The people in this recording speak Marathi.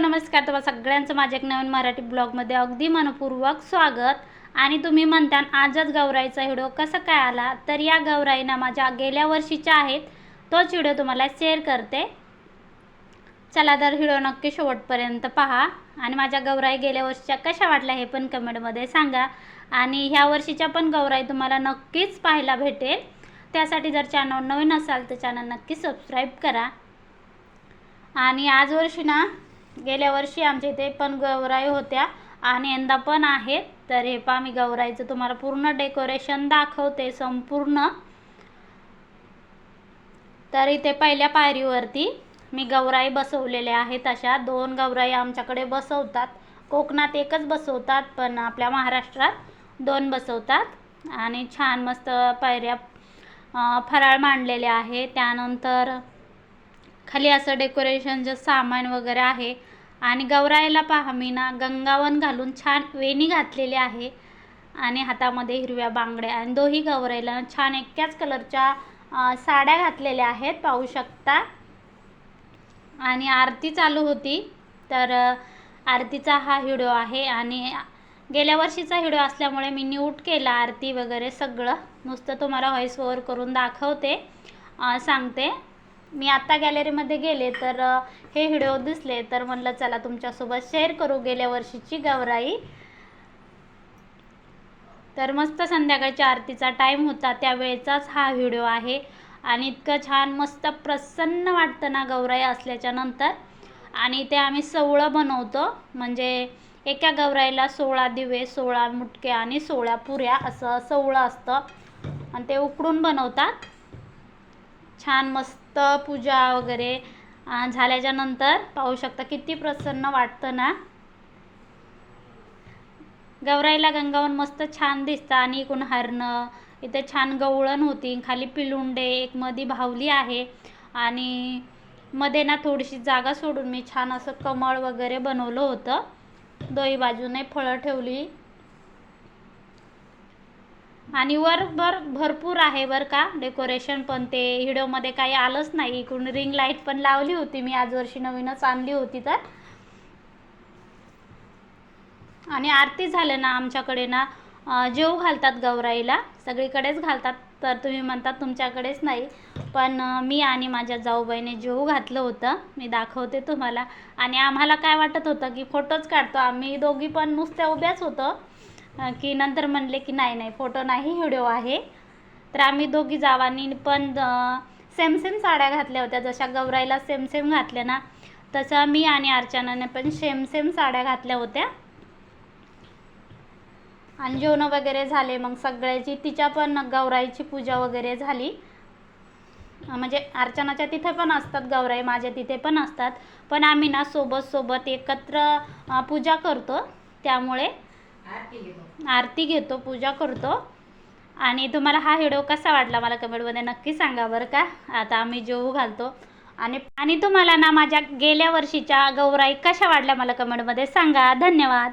नमस्कार तुम्हाला सगळ्यांचं माझ्या एक नवीन मराठी ब्लॉगमध्ये अगदी मनपूर्वक स्वागत. आणि तुम्ही म्हणता आजच गौराईचा व्हिडिओ कसा काय आला तर या गौराईना माझ्या गेल्या वर्षीच्या आहेत तोच व्हिडिओ तुम्हाला शेअर करते. चला तर व्हिडिओ नक्की शेवटपर्यंत पहा. आणि माझ्या गौराई गेल्या वर्षीच्या कशा वाटल्या हे पण कमेंटमध्ये सांगा. आणि ह्या वर्षीच्या पण गौराई तुम्हाला नक्कीच पाहायला भेटेल. त्यासाठी जर चॅनल नवीन असाल तर चॅनल नक्की सबस्क्राईब करा. आणि आज वर्षी ना गेल्या वर्षी आमच्या इथे पण गौराई होत्या आणि यंदा पण आहेत. तर हे पहा मी गौराईचं तुम्हाला पूर्ण डेकोरेशन दाखवते संपूर्ण. तर इथे पहिल्या पायरीवरती मी गौराई बसवलेल्या आहेत अशा. दोन गौराई आमच्याकडे बसवतात. कोकणात एकच बसवतात पण आपल्या महाराष्ट्रात दोन बसवतात. आणि छान मस्त पायऱ्या फराळ मांडलेल्या आहे त्यानंतर खाली असं डेकोरेशनचं सामान वगैरे आहे. आणि गौरायला पहा मी ना गंगावन घालून छान वेणी घातलेली आहे आणि हातामध्ये हिरव्या बांगड्या आणि दोही गौरायला छान एक्याच कलरच्या साड्या घातलेल्या आहेत पाहू शकता. आणि आरती चालू होती तर आरतीचा हा व्हिडिओ आहे आणि गेल्या वर्षीचा व्हिडिओ असल्यामुळे मी न्यूट केला आरती वगैरे सगळं. नुसतं तुम्हाला व्हॉईस ओव्हर करून दाखवते सांगते. मी आत्ता गॅलरीमध्ये गेले तर हे व्हिडिओ दिसले तर म्हणलं चला तुमच्यासोबत शेअर करू. गेल्या वर्षीची गौराई. तर मस्त संध्याकाळच्या आरतीचा टाईम होता. त्यावेळेचाच हा व्हिडिओ आहे. आणि इतकं छान मस्त प्रसन्न वाटतं ना गौराई असल्याच्या नंतर. आणि ते आम्ही सोवळं बनवतो. म्हणजे एका गौराईला सोळा दिवे सोळा मुटके आणि सोळा पुऱ्या असं सोवळं असतं. आणि ते उकडून बनवतात. छान मस्त पूजा वगैरे झाल्याच्यानंतर झाल्याच्यानंतर पाहू शकता. किती प्रसन्न वाटतं ना? गौराईला गंगावन मस्त छान दिसतं. आणि इकडून हरणं इथे छान गवळण होती. खाली पिलुंडे एक मधी भावली आहे. आणि मध्ये ना थोडीशी जागा सोडून मी छान असं कमळ वगैरे बनवलं होतं. दोही बाजूने फळं ठेवली. आणि वरभर भरपूर आहे बरं का डेकोरेशन पण ते. हिडोमध्ये काही आलंच नाही. इकडून रिंग लाइट पण लावली होती मी. आज वर्षी नवीनच आणली होती तर. आणि आरती झालं ना आमच्याकडे ना. जेव घालतात गौराईला. सगळीकडेच घालतात. तर तुम्ही म्हणतात तुमच्याकडेच नाही. पण मी आणि माझ्या जाऊबाईने जेव घातलं होतं. मी दाखवते तुम्हाला. आणि आम्हाला काय वाटत होतं की फोटोच काढतो. आम्ही दोघी पण नुसत्या उभ्याच होतो. की नंतर म्हणले की नाही नाही फोटो नाही व्हिडिओ आहे. तर आम्ही दोघी जावांनी पण सेम सेम साड्या घातल्या होत्या. जशा गौराईला सेम सेम घातल्या ना तसं मी आणि अर्चनाने पण सेम सेम साड्या घातल्या होत्या. आणि जेवणं वगैरे झाले मग सगळ्याची तिच्या पण गौराईची पूजा वगैरे झाली. म्हणजे अर्चनाच्या तिथे पण असतात गौराई माझ्या तिथे पण असतात. पण आम्ही ना सोबत सोबत एकत्र पूजा करतो. त्यामुळे आरती घेतो. पूजा करतो. आणि तुम्हाला हा व्हिडिओ कसा वाटला मला कमेंटमध्ये नक्की सांगा बरं का. आता आम्ही जेवू घालतो. आणि आणि तुम्हाला ना माझ्या गेल्या वर्षीच्या गौराई कशा वाढल्या मला कमेंटमध्ये सांगा. धन्यवाद.